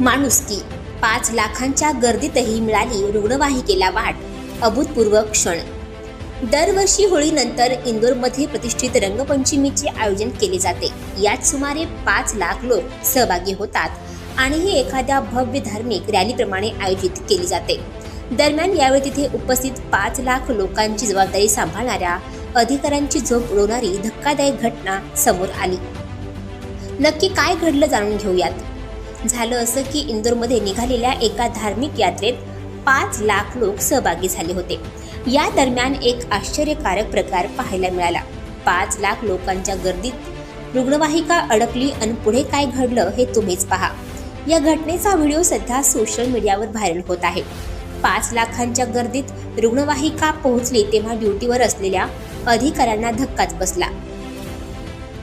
माणुसकी. पाच लाखांच्या गर्दीतही मिळाली रुग्णवाहिकेला वाट. अभूतपूर्व क्षण. दरवर्षी होळीनंतर इंदोरमध्ये प्रतिष्ठित रंगपंचमीचे आयोजन केले जाते. यात सुमारे पाच लाख लोक सहभागी होतात आणि ही एखाद्या भव्य धार्मिक रॅलीप्रमाणे आयोजित केली जाते. दरम्यान यावेळी तिथे उपस्थित पाच लाख लोकांची जबाबदारी सांभाळणाऱ्या अधिकाऱ्यांची झोप उडवणारी धक्कादायक घटना समोर आली. नक्की काय घडलं जाणून घेऊयात. झालं असं की इंदोरमध्ये निघालेल्या एका धार्मिक यात्रेत पाच लाख लोक सहभागी झाले होते. या दरम्यान एक आश्चर्यकारक प्रकार पाहायला मिळाला. पाच लाख लोकांच्या गर्दीत रुग्णवाहिका अडकली आणि पुढे काय घडलं हे तुम्हीच पहा. या घटनेचा व्हिडिओ सध्या सोशल मीडियावर व्हायरल होत आहे. पाच लाखांच्या गर्दीत रुग्णवाहिका पोहोचली तेव्हा ड्युटीवर असलेल्या अधिकाऱ्यांना धक्काच बसला.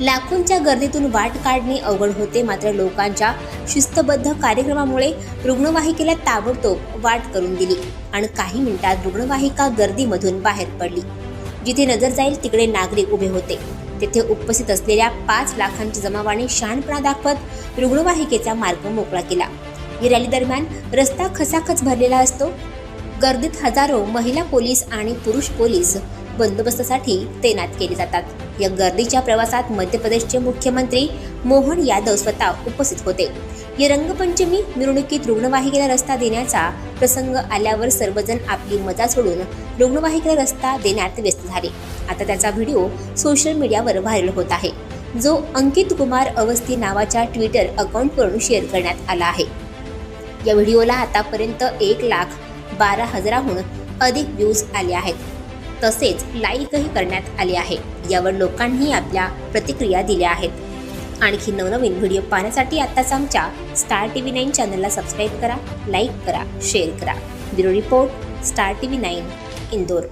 लाखोंच्या गर्दीतून वाट काढणे अवघड होते. मात्र लोकांच्या शिस्तबद्ध कार्यक्रमामुळे रुग्णवाहिकेला ताबडतोब वाट करून दिली आणि काही मिनिटात रुग्णवाहिका गर्दीमधून बाहेर पडली. जिथे नजर जाईल तिकडे नागरिक उभे होते. तेथे उपस्थित असलेल्या पाच लाखांच्या जमावाने शहाणपणा दाखवत रुग्णवाहिकेचा मार्ग मोकळा केला. या रॅली दरम्यान रस्ता खचाखच भरलेला असतो. गर्दीत हजारो महिला पोलीस आणि पुरुष पोलीस बंदोबस्तासाठी तैनात केले जातात. या गर्दीच्या प्रवासात मध्य प्रदेशचे मुख्यमंत्री मोहन यादव स्वतः उपस्थित होते. या रंगपंचमी मिरवणुकीत रुग्णवाहिकेला रस्ता देण्याचा प्रसंग आल्यावर सर्वजण आपली मजा सोडून रुग्णवाहिकेला रस्ता देण्यात व्यस्त झाले. आता त्याचा व्हिडिओ सोशल मीडियावर व्हायरल होत आहे. जो अंकित कुमार अवस्थी नावाच्या ट्विटर अकाउंटवरून शेअर करण्यात आला आहे. या व्हिडिओला आतापर्यंत एक लाख बारा हजाराहून अधिक व्ह्यूज आले आहेत. तसेच लाईकही करण्यात आले आहे. यावर लोकांनी आपल्या प्रतिक्रिया दिल्या आहेत. आणखी नवनवीन व्हिडिओ पाहण्यासाठी आत्ताच आमच्या स्टार टी व्ही नाईन चॅनलला सबस्क्राईब करा लाईक करा शेअर करा. Bureau report star TV nine Indore.